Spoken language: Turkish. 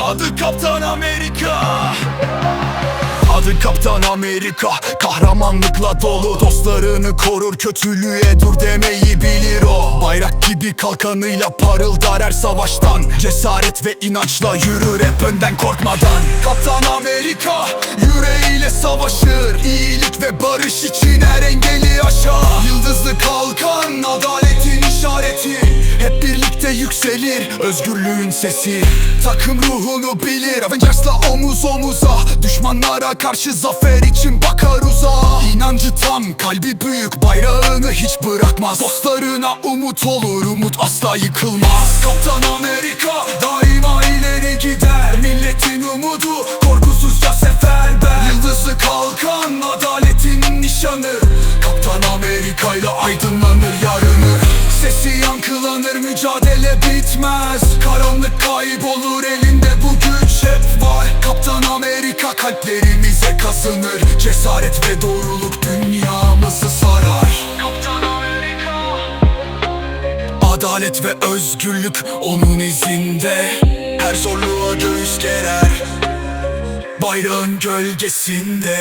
Adı Kaptan Amerika. Adı Kaptan Amerika. Kahramanlıkla dolu. Dostlarını korur kötülüğe dur demeyi bilir o. Bayrak gibi kalkanıyla parıldar her savaştan. Cesaret ve inançla yürür hep önden korkmadan. Kaptan Amerika yüreğiyle savaşır. İyilik ve barış için yükselir özgürlüğün sesi. Takım ruhunu bilir Avengers'la omuz omuza. Düşmanlara karşı zafer için bakar uzağa. İnancı tam kalbi büyük bayrağını hiç bırakmaz. Dostlarına umut olur umut asla yıkılmaz. Kaptan Amerika daima ileri gider. Milletin umudu korkusuzca seferber. Yıldızlı kalkan adaletin nişanı. Kaptan Amerika ile yankılanır mücadele bitmez. Karanlık kaybolur elinde bu güç hep var. Kaptan Amerika kalplerimize kazınır Cesaret ve doğruluk dünyamızı sarar. Kaptan Amerika. Adalet ve özgürlük onun izinde. Her zorluğa göğüs gerer. Bayrağın gölgesinde